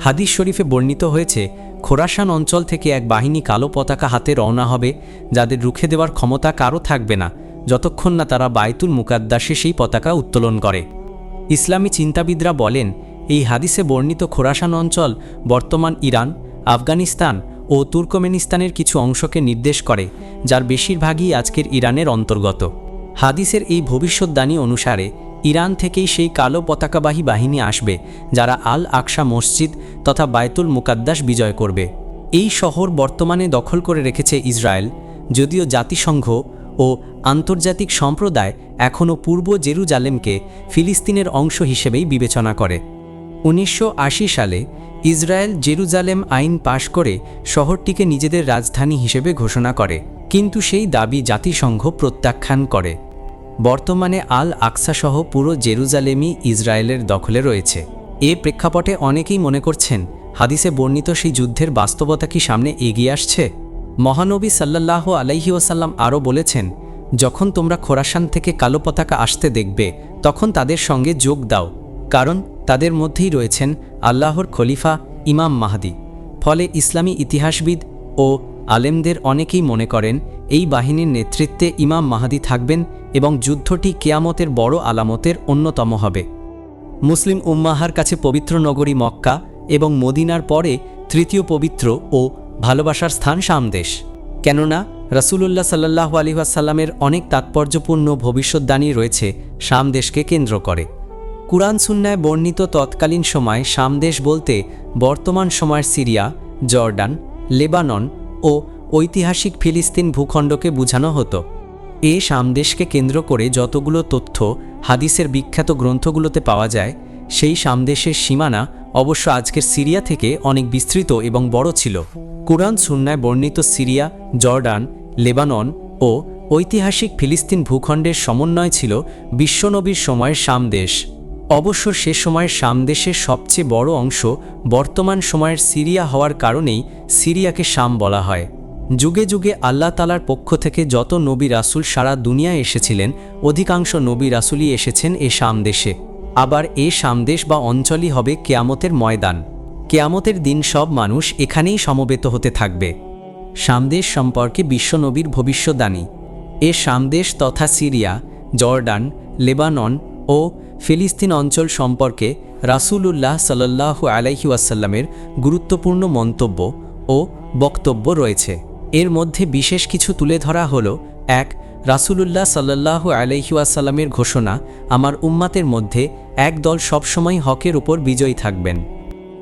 হাদিস শরীফে বর্ণিত হয়েছে, খোরাসান অঞ্চল থেকে এক বাহিনী কালো পতাকা হাতে রওনা হবে, যাদের রুখে দেওয়ার ক্ষমতা কারও থাকবে না, যতক্ষণ না তারা বায়তুল মুকাদ্দাসে সেই পতাকা উত্তোলন করে। ইসলামী চিন্তাবিদরা বলেন, এই হাদিসে বর্ণিত খোরাসান অঞ্চল বর্তমান ইরান, আফগানিস্তান ও তুর্কমেনিস্তানের কিছু অংশকে নির্দেশ করে, যার বেশিরভাগই আজকের ইরানের অন্তর্গত। হাদিসের এই ভবিষ্যৎবাণী অনুসারে ইরান থেকেই সেই কালো পতাকাবাহী বাহিনী আসবে, যারা আল আকসা মসজিদ তথা বায়তুল মুকাদ্দাস বিজয় করবে। এই শহর বর্তমানে দখল করে রেখেছে ইসরায়েল, যদিও জাতিসংঘ ও আন্তর্জাতিক সম্প্রদায় এখনও পূর্ব জেরুজালেমকে ফিলিস্তিনের অংশ হিসেবেই বিবেচনা করে। উনিশশো আশি সালে ইসরায়েল জেরুজালেম আইন পাশ করে শহরটিকে নিজেদের রাজধানী হিসেবে ঘোষণা করে, কিন্তু সেই দাবি জাতিসংঘ প্রত্যাখ্যান করে। বর্তমানে আল আকসাসহ পুরো জেরুজালেমই ইসরায়েলের দখলে রয়েছে। এ প্রেক্ষাপটে অনেকেই মনে করছেন, হাদিসে বর্ণিত সেই যুদ্ধের বাস্তবতা কি সামনে এগিয়ে আসছে? মহানবী সাল্লাহ আলাইহি ওসাল্লাম আরও বলেছেন, যখন তোমরা খোরাসান থেকে কালো পতাকা আসতে দেখবে, তখন তাদের সঙ্গে যোগ দাও, কারণ তাদের মধ্যেই রয়েছেন আল্লাহর খলিফা ইমাম মাহাদি। ফলে ইসলামী ইতিহাসবিদ ও আলেমদের অনেকেই মনে করেন, এই বাহিনীর নেতৃত্বে ইমাম মাহাদি থাকবেন এবং যুদ্ধটি কেয়ামতের বড় আলামতের অন্যতম হবে। মুসলিম উম্মাহার কাছে পবিত্র নগরী মক্কা এবং মদিনার পরে তৃতীয় পবিত্র ও ভালোবাসার স্থান সামদেশ। কেননা, রাসূলুল্লাহ সাল্লাহ আলিহাসাল্লামের অনেক তাৎপর্যপূর্ণ ভবিষ্যৎদানী রয়েছে সামদেশকে কেন্দ্র করে। কুরআন সুন্নায় বর্ণিত তৎকালীন সময় সামদেশ বলতে বর্তমান সময়ের সিরিয়া, জর্ডান, লেবানন ও ঐতিহাসিক ফিলিস্তিন ভূখণ্ডকে বোঝানো হতো। এ সামদেশকে কেন্দ্র করে যতগুলো তথ্য, হাদিসের বিখ্যাত গ্রন্থগুলোতে পাওয়া যায়, সেই সামদেশের সীমানা অবশ্য আজকের সিরিয়া থেকে অনেক বিস্তৃত এবং বড় ছিল। কুরআন সুন্নায় বর্ণিত সিরিয়া, জর্ডান, লেবানন ও ঐতিহাসিক ফিলিস্তিন ভূখণ্ডের সমন্বয় ছিল বিশ্বনবীর সময়ের সামদেশ। অবশ্য সে সময়ের সামদেশের সবচেয়ে বড় অংশ বর্তমান সময়ের সিরিয়া হওয়ার কারণেই সিরিয়াকে শাম বলা হয়। যুগে যুগে আল্লাহ তালার পক্ষ থেকে যত নবী রাসুল সারা দুনিয়ায় এসেছিলেন, অধিকাংশ নবী রাসুলই এসেছেন এ সামদেশে আবার এ সামদেশ বা অঞ্চলই হবে কেয়ামতের ময়দান। কেয়ামতের দিন সব মানুষ এখানেই সমবেত হতে থাকবে। সামদেশ সম্পর্কে বিশ্বনবীর ভবিষ্যদ্বাণী। এ সামদেশ তথা সিরিয়া, জর্ডান, লেবানন ও ফিলিস্তিন অঞ্চল সম্পর্কে রাসূলুল্লাহ সাল্লাল্লাহু আলাইহি ওয়াসাল্লামের গুরুত্বপূর্ণ মন্তব্য ও বক্তব্য রয়েছে। এর মধ্যে বিশেষ কিছু তুলে ধরা হল, এক, রাসূলুল্লাহ সাল্লাল্লাহু আলাইহি ওয়াসাল্লামের ঘোষণা, আমার উম্মাতের মধ্যে এক দল সবসময় হকের উপর বিজয়ী থাকবেন।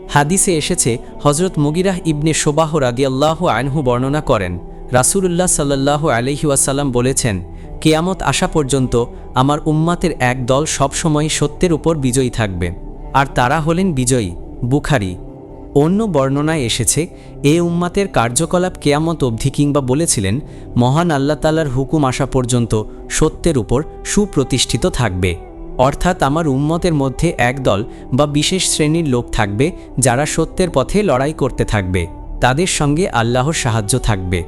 হাদিসে এসেছে হজরত মুগিরাহ ইবনে সোবাহ রাদিয়াল্লাহু আনহু বর্ণনা করেন, রাসূলুল্লাহ সাল্লাল্লাহু আলাইহি ওয়াসাল্লাম বলেছেন কেয়ামত আসা পর্যন্ত আমার উম্মাতের এক দল সবসময় সত্যের উপর বিজয়ী থাকবে। আর তারা হলেন বিজয়ী, বুখারি। অন্য বর্ণনায় এসেছে, এ উম্মাতের কার্যকলাপ কেয়ামত অবধি কিংবা বলেছিলেন, মহান আল্লাহ তালার হুকুম আসা পর্যন্ত সত্যের উপর সুপ্রতিষ্ঠিত থাকবে। অর্থাৎ আমার উম্মতের মধ্যে একদল বা বিশেষ শ্রেণির লোক থাকবে, যারা সত্যের পথে লড়াই করতে থাকবে। তাদের সঙ্গে আল্লাহর সাহায্য থাকবে।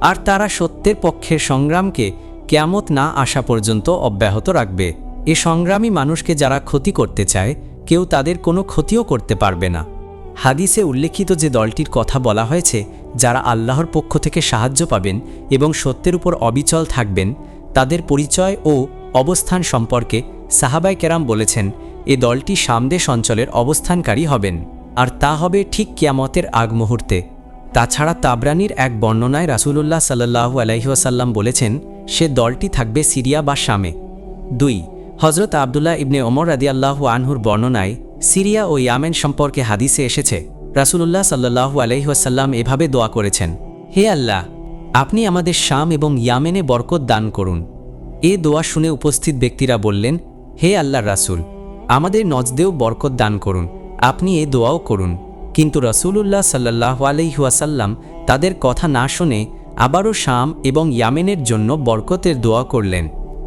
আর তারা সত্যের পক্ষের সংগ্রামকে কেয়ামত না আসা পর্যন্ত অব্যাহত রাখবে। এ সংগ্রামী মানুষকে যারা ক্ষতি করতে চায়, কেউ তাদের কোনো ক্ষতিও করতে পারবে না। হাদিসে উল্লেখিত যে দলটির কথা বলা হয়েছে, যারা আল্লাহর পক্ষ থেকে সাহায্য পাবেন এবং সত্যের উপর অবিচল থাকবেন, তাদের পরিচয় ও অবস্থান সম্পর্কে সাহাবাই কেরাম বলেছেন, এ দলটি সামদেশ অঞ্চলের অবস্থানকারী হবেন, আর তা হবে ঠিক কিয়ামতের আগ মুহূর্তে। তাছাড়া তাবরানির এক বর্ণনায় রাসূলুল্লাহ সাল্লাহু আলাইহাসাল্লাম বলেছেন সে দলটি থাকবে সিরিয়া বা শামে। দুই হজরত আবদুল্লাহ ইবনে ওমর রাদিয়াল্লাহু আনহুর বর্ণনায় সিরিয়া ও ইয়ামেন সম্পর্কে হাদিসে এসেছে, রাসূলুল্লাহ সাল্লাহু আলাইহাসাল্লাম এভাবে দোয়া করেছেন, হে আল্লাহ, আপনি আমাদের শাম এবং ইয়ামেনে বরকত দান করুন। এ দোয়া শুনে উপস্থিত ব্যক্তিরা বললেন, হে আল্লাহ রাসূল, আমাদের নজদেও বরকত দান করুন, আপনি এ দোয়াও করুন। কিন্তু রসুলুল্লাহ সাল্লাহ আলহিহাসাল্লাম তাদের কথা না শুনে আবারও শাম এবং ইয়ামেনের জন্য বরকতের দোয়া করলেন।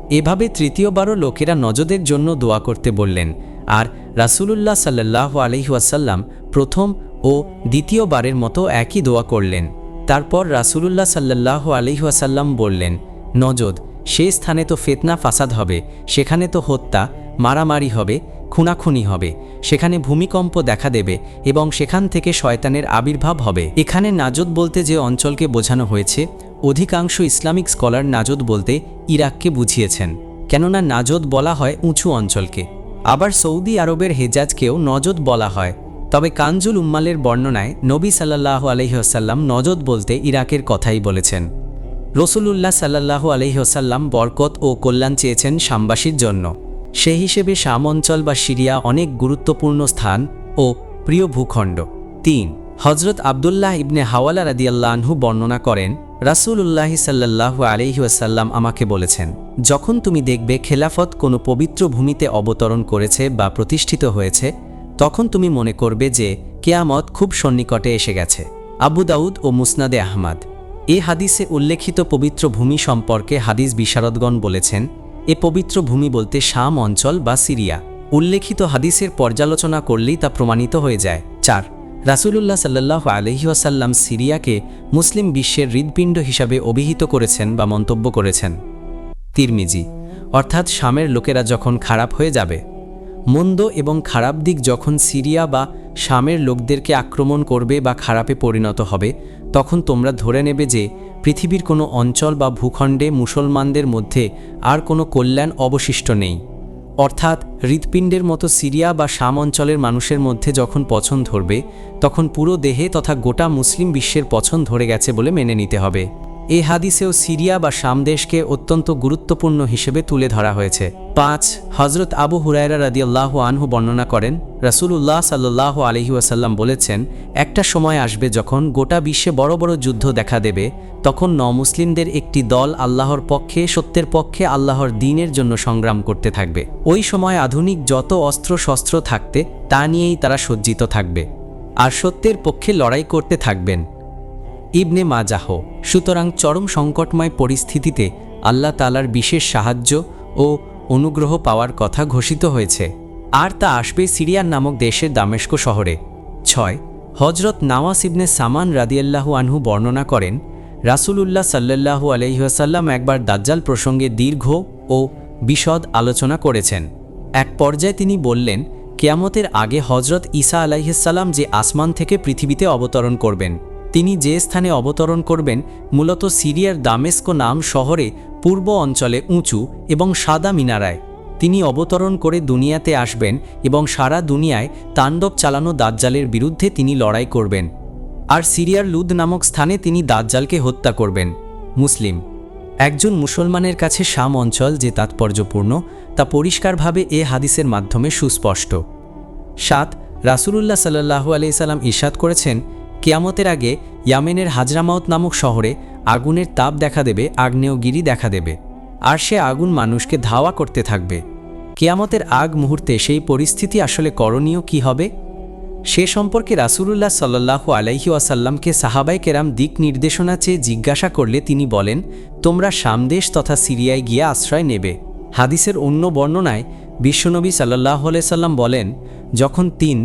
এভাবে তৃতীয়বারও লোকেরা নজদের জন্য দোয়া করতে বললেন। আর রাসূলুল্লাহ সাল্লাহ আলহিহাসাল্লাম প্রথম ও দ্বিতীয়বারের মতো একই দোয়া করলেন। তারপর রাসূলুল্লাহ সাল্লাহ আলহিহাসাল্লাম বললেন, নজদ, সে স্থানে তো ফেতনা, ফাসাদ হবে, সেখানে তো হত্যা, মারামারি হবে খুনাখুনি হবে। সেখানে ভূমিকম্প দেখা দেবে এবং সেখান থেকে শয়তানের আবির্ভাব হবে। এখানে নাজদ বলতে যে অঞ্চলকে বোঝানো হয়েছে, অধিকাংশ ইসলামিক স্কলার নাজদ বলতে ইরাককে বুঝিয়েছেন। কেননা নাজদ বলা হয় উঁচু অঞ্চলকে। আবার সৌদি আরবের হেজাজকেও নজদ বলা হয়। তবে কানজুল উম্মালের বর্ণনায় নবী সাল্লাহ আলহিহসাল্লাম নজদ বলতে ইরাকের কথাই বলেছেন। রসুলুল্লাহ সাল্লাহ আলহিহসাল্লাম বরকত ও কল্যাণ চেয়েছেন শামবাসীর জন্য। সে হিসেবে শাম অঞ্চল বা সিরিয়া অনেক গুরুত্বপূর্ণ স্থান ও প্রিয় ভূখণ্ড। তিন হজরত আবদুল্লাহ ইবনে হাওয়ালা রাদিয়াল্লাহু বর্ণনা করেন, রাসূলুল্লাহি সাল্লাল্লাহু আলাইহি ওয়াসাল্লাম আমাকে বলেছেন, যখন তুমি দেখবে খেলাফত কোনো পবিত্র ভূমিতে অবতরণ করেছে বা প্রতিষ্ঠিত হয়েছে, তখন তুমি মনে করবে যে কেয়ামত খুব সন্নিকটে এসে গেছে। আবু দাউদ ও মুসনাদে আহমাদ। এ হাদিসে উল্লেখিত পবিত্র ভূমি সম্পর্কে হাদিস বিশারদগণ বলেছেন এ পবিত্র ভূমি বলতে শাম অঞ্চল বা সিরিয়া। উল্লেখিত হাদিসের পর্যালোচনা করলেই তা প্রমাণিত হয়ে যায়। চার, রাসূলুল্লাহ সাল্লাহ আলহিউসাল্লাম সিরিয়াকে মুসলিম বিশ্বের হৃদপিণ্ড হিসাবে অভিহিত করেছেন বা মন্তব্য করেছেন। তিরমিজি, অর্থাৎ শামের লোকেরা যখন খারাপ হয়ে যাবে, মন্দ এবং খারাপ দিক যখন সিরিয়া বা শামের লোকদেরকে আক্রমণ করবে বা খারাপে পরিণত হবে, তখন তোমরা ধরে নেবে যে পৃথিবীর কোনো অঞ্চল বা ভূখণ্ডে মুসলমানদের মধ্যে আর কোনো কল্যাণ অবশিষ্ট নেই। অর্থাৎ হৃৎপিণ্ডের মতো সিরিয়া বা শাম অঞ্চলের মানুষের মধ্যে যখন পছন্দ ধরবে, তখন পুরো দেহে তথা গোটা মুসলিম বিশ্বের পছন্দ ধরে গেছে বলে মেনে নিতে হবে। এ হাদিসেও সিরিয়া বা শাম দেশকে অত্যন্ত গুরুত্বপূর্ণ হিসেবে তুলে ধরা হয়েছে। পাঁচ হজরত আবু হুরায়রা রাদিয়াল্লাহু আনহু বর্ণনা করেন, রাসূলুল্লাহ সাল্লাহ আলহি ওয়াসাল্লাম বলেছেন, একটা সময় আসবে যখন গোটা বিশ্বে বড় বড় যুদ্ধ দেখা দেবে, তখন ন মুসলিমদের একটি দল আল্লাহর পক্ষে, সত্যের পক্ষে আল্লাহর দিনের জন্য সংগ্রাম করতে থাকবে। ওই সময় আধুনিক যত অস্ত্র শস্ত্র থাকতে, তা নিয়েই তারা সজ্জিত থাকবে। আর সত্যের পক্ষে লড়াই করতে থাকবেন। ইবনে মাজাহ। সুতরাং চরম সংকটময় পরিস্থিতিতে আল্লাহ তালার বিশেষ সাহায্য ও অনুগ্রহ পাওয়ার কথা ঘোষিত হয়েছে। আর তা আসবে সিরিয়ান নামক দেশের দামেস্ক শহরে। ছয় হজরত নাওয়াস ইবনে সামান রাদিয়াল্লাহু আনহু বর্ণনা করেন, রাসূলুল্লাহ সাল্লাল্লাহু আলহিহাসাল্লাম একবার দাজ্জাল প্রসঙ্গে দীর্ঘ ও বিশদ আলোচনা করেছেন। এক পর্যায়ে তিনি বললেন, কেয়ামতের আগে হজরত ঈসা আলাইহিসাল্লাম যে আসমান থেকে পৃথিবীতে অবতরণ করবেন তিনি যে স্থানে অবতরণ করবেন, মূলত সিরিয়ার দামেস্কো নাম শহরে পূর্ব অঞ্চলে উঁচু এবং সাদা মিনারায়। তিনি অবতরণ করে দুনিয়াতে আসবেন এবং সারা দুনিয়ায় তাণ্ডব চালানো দাজ্জালের বিরুদ্ধে তিনি লড়াই করবেন। আর সিরিয়ার লুদ নামক স্থানে তিনি দাজ্জালকে হত্যা করবেন। মুসলিম। একজন মুসলমানের কাছে শাম অঞ্চল যে তাৎপর্যপূর্ণ, তা পরিষ্কারভাবে এ হাদিসের মাধ্যমে সুস্পষ্ট। সাত, রাসূলুল্লাহ সাল্লাহু আলাইসাল্লাম ইশাদ করেছেন কেয়ামতের আগে ইয়ামেনের হাজরামাউত নামক শহরে আগুনের তাপ দেখা দেবে আগ্নেয়গিরি দেখা দেবে, আর সে আগুন মানুষকে ধাওয়া করতে থাকবে। কেয়ামতের আগ মুহূর্তে সেই পরিস্থিতি আসলে করণীয় কি হবে? সে সম্পর্কে রাসূলুল্লাহ সাল্লাহ আলাইহি ওয়াসাল্লামকে সাহাবাই কেরাম দিক নির্দেশনা চেয়ে জিজ্ঞাসা করলে তিনি বলেন, তোমরা সামদেশ তথা সিরিয়ায় গিয়ে আশ্রয় নেবে। হাদিসের অন্য বর্ণনায় বিশ্বনবী সাল্লাহ সাল্লাম বলেন, যখন তিন,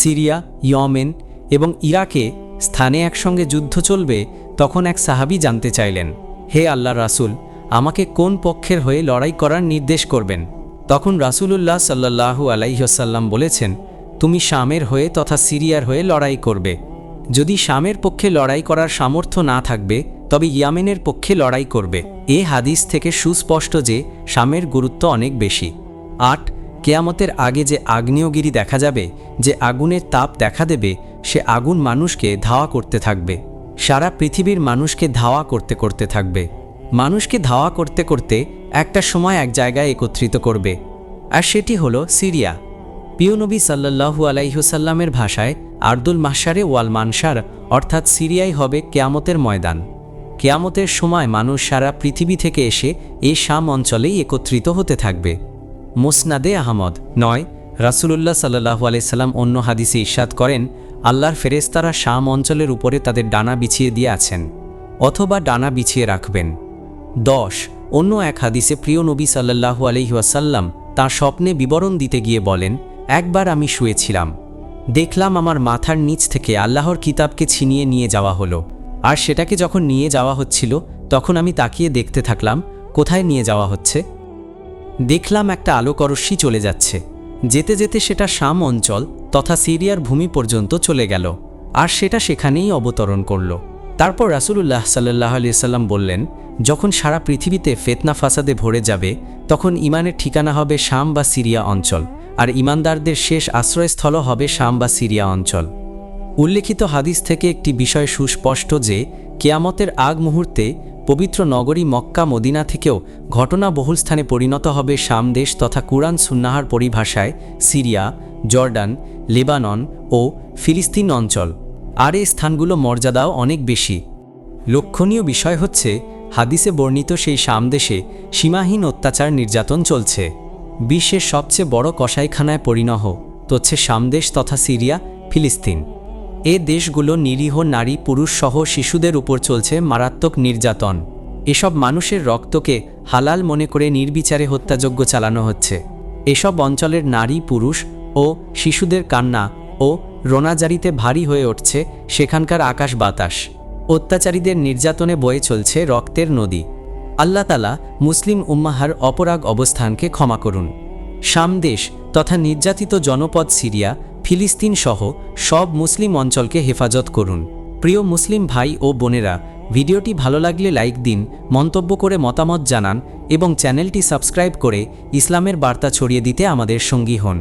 সিরিয়া, ইয়মেন এবং ইরাকে স্থানে একসঙ্গে যুদ্ধ চলবে তখন এক সাহাবি জানতে চাইলেন, হে আল্লাহ রাসূল, আমাকে কোন পক্ষের হয়ে লড়াই করার নির্দেশ করবেন? তখন রাসূলুল্লাহ সাল্লাহু আলাইহসাল্লাম বলেছেন, তুমি শামের হয়ে তথা সিরিয়ার হয়ে লড়াই করবে। যদি শামের পক্ষে লড়াই করার সামর্থ্য না থাকবে, তবে ইয়ামেনের পক্ষে লড়াই করবে। এ হাদিস থেকে সুস্পষ্ট যে, শামের গুরুত্ব অনেক বেশি। আট কেয়ামতের আগে যে আগ্নেয়গিরি দেখা যাবে, যে আগুনের তাপ দেখা দেবে, সে আগুন মানুষকে ধাওয়া করতে থাকবে। সারা পৃথিবীর মানুষকে ধাওয়া করতে করতে থাকবে। মানুষকে ধাওয়া করতে করতে একটা সময় এক জায়গায় একত্রিত করবে। আর সেটি হলো সিরিয়া। পিয়নবী সাল্লাহু আলাইহুসাল্লামের ভাষায় আর্দুল মাসারে ওয়াল মানসার অর্থাৎ সিরিয়াই হবে কেয়ামতের ময়দান। কেয়ামতের সময় মানুষ সারা পৃথিবী থেকে এসে এই শাম অঞ্চলেই একত্রিত হতে থাকবে। মোসনাদে আহমদ। নয়, রাসূলুল্লাহ সাল্লাহু আলাইসাল্লাম অন্য হাদিসে ইস্বাদ করেন, আল্লাহর ফেরেস্তারা শাম অঞ্চলের উপরে তাদের ডানা বিছিয়ে দিয়ে আছেন অথবা ডানা বিছিয়ে রাখবেন। দশ, অন্য এক হাদিসে প্রিয় নবী সাল্লাহু আলহিহাসাল্লাম তাঁর স্বপ্নে বিবরণ দিতে গিয়ে বলেন, একবার আমি শুয়েছিলাম। দেখলাম আমার মাথার নিচ থেকে আল্লাহর কিতাবকে ছিনিয়ে নিয়ে যাওয়া হলো। আর সেটাকে যখন নিয়ে যাওয়া হচ্ছিল, তখন আমি তাকিয়ে দেখতে থাকলাম, কোথায় নিয়ে যাওয়া হচ্ছে? দেখলাম একটা আলোকরশ্মি চলে যাচ্ছে। যেতে যেতে সেটা শাম অঞ্চল তথা সিরিয়ার ভূমি পর্যন্ত চলে গেল। আর সেটা সেখানেই অবতরণ করল। তারপর রাসূলুল্লাহ সাল্লাহ সাল্লাম বললেন, যখন সারা পৃথিবীতে ফেতনা ফাসাদে ভরে যাবে, তখন ইমানের ঠিকানা হবে শাম বা সিরিয়া অঞ্চল, আর ইমানদারদের শেষ আশ্রয়স্থল হবে শাম বা সিরিয়া অঞ্চল। উল্লেখিত হাদিস থেকে একটি বিষয় সুস্পষ্ট যে কেয়ামতের আগ মুহূর্তে পবিত্র নগরী মক্কা মদিনা থেকেও ঘটনা বহুল স্থানে পরিণত হবে শাম দেশ তথা কুরআন সুন্নাহার পরিভাষায় সিরিয়া, জর্ডান, লেবানন ও ফিলিস্তিন অঞ্চল। আর এই স্থানগুলো মর্যাদাও অনেক বেশি। লক্ষণীয় বিষয় হচ্ছে, হাদিসে বর্ণিত সেই সামদেশে সীমাহীন অত্যাচার নির্যাতন চলছে। বিশ্বের সবচেয়ে বড় কসাইখানায় পরিণহ তচ্ছে সামদেশ তথা সিরিয়া, ফিলিস্তিন। এ দেশগুলো নিরীহ নারী, পুরুষ সহ শিশুদের উপর চলছে মারাত্মক নির্যাতন। এসব মানুষের রক্তকে হালাল মনে করে নির্বিচারে হত্যাযজ্ঞ চালানো হচ্ছে। এসব অঞ্চলের নারী, পুরুষ ও শিশুদের কান্না ও রোনাজারিতে ভারী হয়ে উঠছে সেখানকার আকাশ বাতাস। অত্যাচারীদের নির্যাতনে বয়ে চলছে রক্তের নদী। আল্লাহ তালা মুসলিম উম্মাহার অপরাগ অবস্থানকে ক্ষমা করুন। সামদেশ তথা নির্যাতিত জনপদ সিরিয়া ফিলিস্তিন সহ সব মুসলিম অঞ্চলকে হেফাজত করুন। প্রিয় মুসলিম ভাই ও বোনেরা, ভিডিওটি ভালো লাগলে লাইক দিন, মন্তব্য করে মতামত জানান এবং চ্যানেলটি সাবস্ক্রাইব করে ইসলামের বার্তা ছড়িয়ে দিতে আমাদের সঙ্গী হন।